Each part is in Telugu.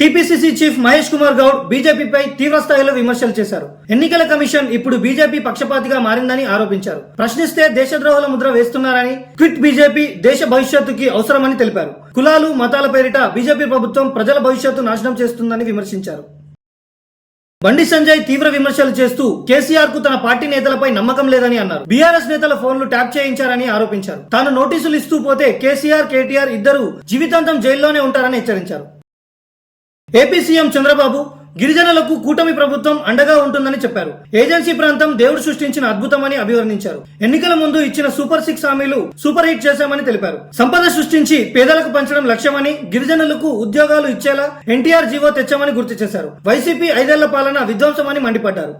టీపీసీసీ చీఫ్ మహేష్ కుమార్ గౌడ్ బీజేపీపై తీవ్ర స్థాయిలో విమర్శలు చేశారు. ఎన్నికల కమిషన్ ఇప్పుడు బీజేపీ పక్షపాతిగా మారిందని ఆరోపించారు. ప్రశ్నిస్తే దేశద్రోహుల ముద్ర వేస్తున్నారని క్విట్ బీజేపీ దేశ భవిష్యత్తుకి అవసరమని తెలిపారు. కులాలు మతాల పేరిట బీజేపీ ప్రభుత్వం ప్రజల భవిష్యత్తు నాశనం చేస్తుందని విమర్శించారు. బండి సంజయ్ తీవ్ర విమర్శలు చేస్తూ కేసీఆర్కు తన పార్టీ నేతలపై నమ్మకం లేదని అన్నారు. బీఆర్ఎస్ నేతల ఫోన్లు ట్యాప్ చేయించారని ఆరోపించారు. తాను నోటీసులు ఇస్తూ పోతే కేసీఆర్ కేటీఆర్ ఇద్దరు జీవితాంతం జైల్లోనే ఉంటారని హెచ్చరించారు. ఏపీ సీఎం చంద్రబాబు గిరిజనులకు కూటమి ప్రభుత్వం అండగా ఉంటుందని చెప్పారు. ఏజెన్సీ ప్రాంతం దేవుడు సృష్టించిన అద్భుతమని అభివర్ణించారు. ఎన్నికల ముందు ఇచ్చిన సూపర్ సిక్స్ హామీలు సూపర్ హిట్ చేశామని తెలిపారు. సంపద సృష్టించి పేదలకు పంచడం లక్ష్యమని గిరిజనులకు ఉద్యోగాలు ఇచ్చేలా ఎన్టీఆర్ జీవో తెచ్చామని గుర్తు చేశారు. వైసీపీ ఐదేళ్ళ పాలన విధ్వంసమని మండిపడ్డారు.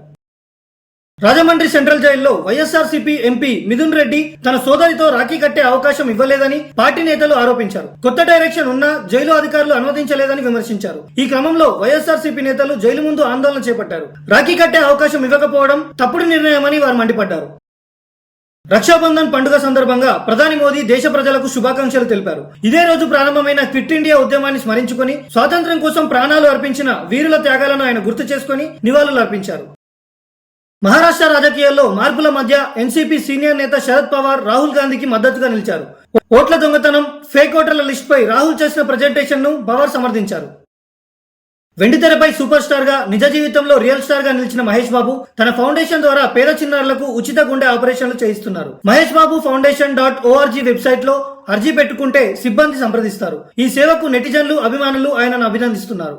రాజమండ్రి సెంట్రల్ జైల్లో వైఎస్ఆర్సీపీ ఎంపీ మిథున్ రెడ్డి తన సోదరితో రాఖీ కట్టే అవకాశం ఇవ్వలేదని పార్టీ నేతలు ఆరోపించారు. కొత్త డైరెక్షన్ ఉన్నా జైలు అధికారులు అనుమతించలేదని విమర్శించారు. ఈ క్రమంలో వైఎస్ఆర్సీపీ నేతలు జైలు ముందు ఆందోళన చేపట్టారు. రాఖీ కట్టే అవకాశం ఇవ్వకపోవడం తప్పుడు నిర్ణయమని వారు మండిపడ్డారు. రక్షాబంధన్ పండుగ సందర్భంగా ప్రధాని మోదీ దేశ ప్రజలకు శుభాకాంక్షలు తెలిపారు. ఇదే రోజు ప్రారంభమైన క్విట్ ఇండియా ఉద్యమాన్ని స్మరించుకుని స్వాతంత్ర్యం కోసం ప్రాణాలు అర్పించిన వీరుల త్యాగాలను ఆయన గుర్తు చేసుకుని నివాళులు అర్పించారు మహారాష్ట్ర రాజకీయాల్లో మార్పుల మధ్య ఎన్సీపీ సీనియర్ నేత శరద్ పవార్ రాహుల్ గాంధీకి మద్దతుగా నిలిచారు. ఓట్ల దొంగతనం ఫేక్ ఓటర్ల లిస్ట్ పై రాహుల్ చేసిన ప్రజెంటేషన్ను పవార్ సమర్థించారు. వెండితెరపై సూపర్ స్టార్గా నిజ జీవితంలో రియల్ స్టార్గా నిలిచిన మహేష్ బాబు తన ఫౌండేషన్ ద్వారా పేద చిన్నారులకు ఉచిత గుండె ఆపరేషన్లు చేయిస్తున్నారు. Mahesh Babu foundation dot org వెబ్సైట్లో అర్జీ పెట్టుకుంటే సిబ్బంది సంప్రదిస్తారు. ఈ సేవకు నెటిజన్లు అభిమానులు ఆయనను అభినందిస్తున్నారు.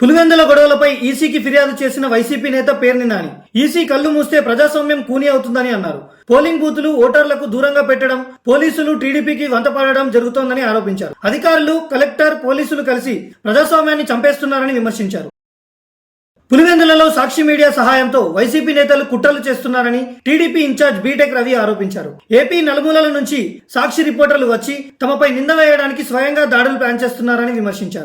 పులివెందుల గొడవలపై ఈసీకి ఫిర్యాదు చేసిన వైసీపీ నేత పేర్ని నాని. ఈసీ కళ్ళు మూస్తే ప్రజాస్వామ్యం కూని అవుతుందని అన్నారు. పోలింగ్ బూతులు ఓటర్లకు దూరంగా పెట్టడం పోలీసులు టీడీపీకి వంతపడడం జరుగుతోందని ఆరోపించారు. అధికారులు కలెక్టర్ పోలీసులు కలిసి ప్రజాస్వామ్యాన్ని చంపేస్తున్నారని విమర్శించారు. పులివెందులలో సాక్షి మీడియా సహాయంతో వైసీపీ నేతలు కుట్రలు చేస్తున్నారని టీడీపీ ఇన్ఛార్జ్ బీటెక్ రవి ఆరోపించారు. ఏపీ నలుమూలల నుంచి సాక్షి రిపోర్టర్లు వచ్చి తమపై నింద వేయడానికి స్వయంగా దాడులు ప్లాన్ చేస్తున్నారని విమర్శించారు.